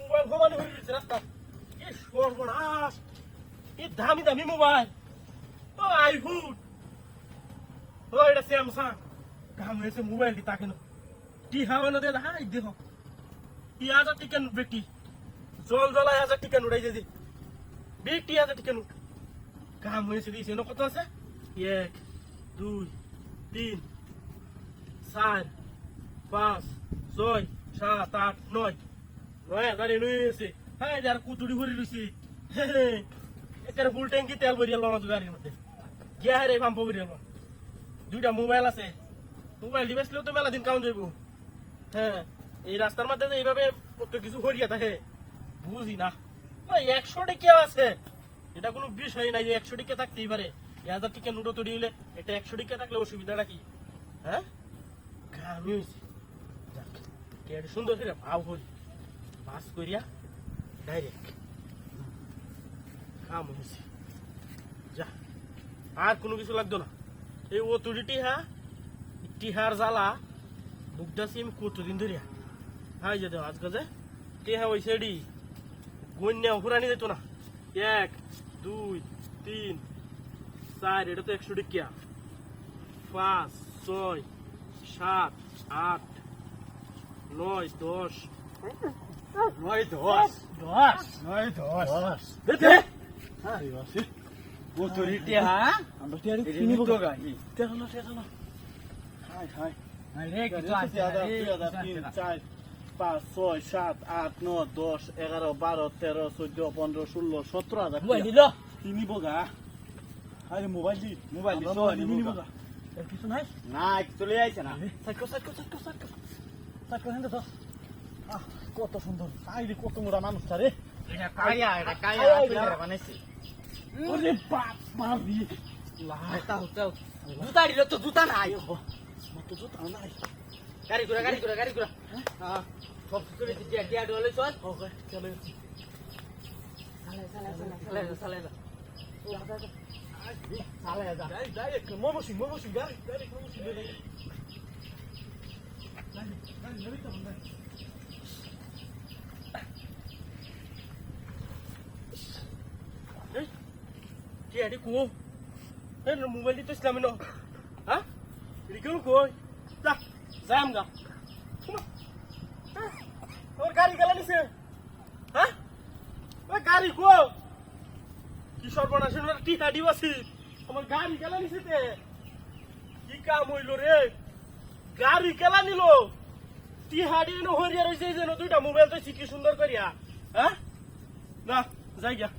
Mobile Bhabani হয়ে গেছে রাস্তা এ সর্বনাশ এ দামি দামি মোবাইল ও আইফোন ও এটা স্যামসাং কাম হয়েছে মোবাইলটি তাকে না টি হাওয়া না দিয়ে হাই দেহ টি হাজার টিকা নোট বেটি জল জলাই হাজার টিকা নোট এই যে বেটি হাজার টিকা নোট কাম হয়েছে দিয়েছে কত আছে এক দুই তিন চার পাঁচ ছয়, সাত, আট, নয়। নয় হাজার এনে হয়েছে হ্যাঁ যার কুতুরি ভরি রয়েছে এটার ফুল ট্যাঙ্কি তেল ভরিয়া লড়া গাড়ির মধ্যে। গিয়া দুইটা মোবাইল আছে। মোবাইল বেচলেও তো মেলা দিন কাউন্ট যাইব হ্যাঁ এই রাস্তার মধ্যে এইভাবে কত কিছু করিয়া থাকে, বুঝি না। একশো টিকা আছে। এটা কোনো বিষয় নাই যে একশো টিকা থাকতেই পারে। হাজার টিকা নুটো তৈরি হইলে এটা একশো টিকা থাকলে অসুবিধাটা কি? হ্যাঁ? আমি কেটে সুন্দর করে ভাব করি বাস করিয়া ডাইরেক্ট কাম হয়েছে যা, আর কোনো কিছু লাগতো না। এই ও তুড়ি টিহা টিহার জ্বালা বুকটা সিম কতদিন ধরিয়া? হাই যেতে আজ কাজে টিহা ওই সেডি গন্যা হুরানি যেত না। এক, দুই, তিন, চার, এটা তো একশো টিকিয়া পাঁচ, ছয়, সাত, আট নয় দশ নয় দশ দশ নয় দশ দশ দেখে অথরিটি হ্যাঁ আমরা টিয়ারি কিনিব গাড়ি দেখো না দেখো না হাই হাই রে তিন চার পাঁচ ছয় সাত আট নয় দশ এগারো বারো তেরো চোদ্দ পনেরো ষোলো সতেরো হাজার কিনিব গা আরে মোবাইল দি মোবাইল দি কিছু নাই না চলে আইছে না সাইকেল সাইকেল সাইকেল সাইকেল কত সুন্দর আইরে কত মোড়া মানুষটা রে কায়া এটা কায়া বানাইছে ওরে বাপ মারি হতা হতা জুতা দিল তো জুতা নাই মত জুতা নাই গাড়ি ঘোরা গাড়ি ঘোরা গাড়ি ঘোরা হ্যাঁ সব করে দিয়া দিয়া ডলে চল ওকে চলে চালে চালে চালে তো কি আদি কো এই মোবাইল তো ইসলামে ন হ্যাঁ? রিকল কই যা যাম গা ওর গাড়ি নিছে। হ্যাঁ? ওই গাড়ি কো কি সর্বনাশ কি হাডি বাসি আমার গাড়ি গেলা নিছে তে। কি কাম হইল রে? গাড়ি কেলা নিল? তিহাড়ি হরিয়া রইছে যে দুইটা মোবাইল তো কি সুন্দর করিয়া। হ্যাঁ? না, যাই গিয়া।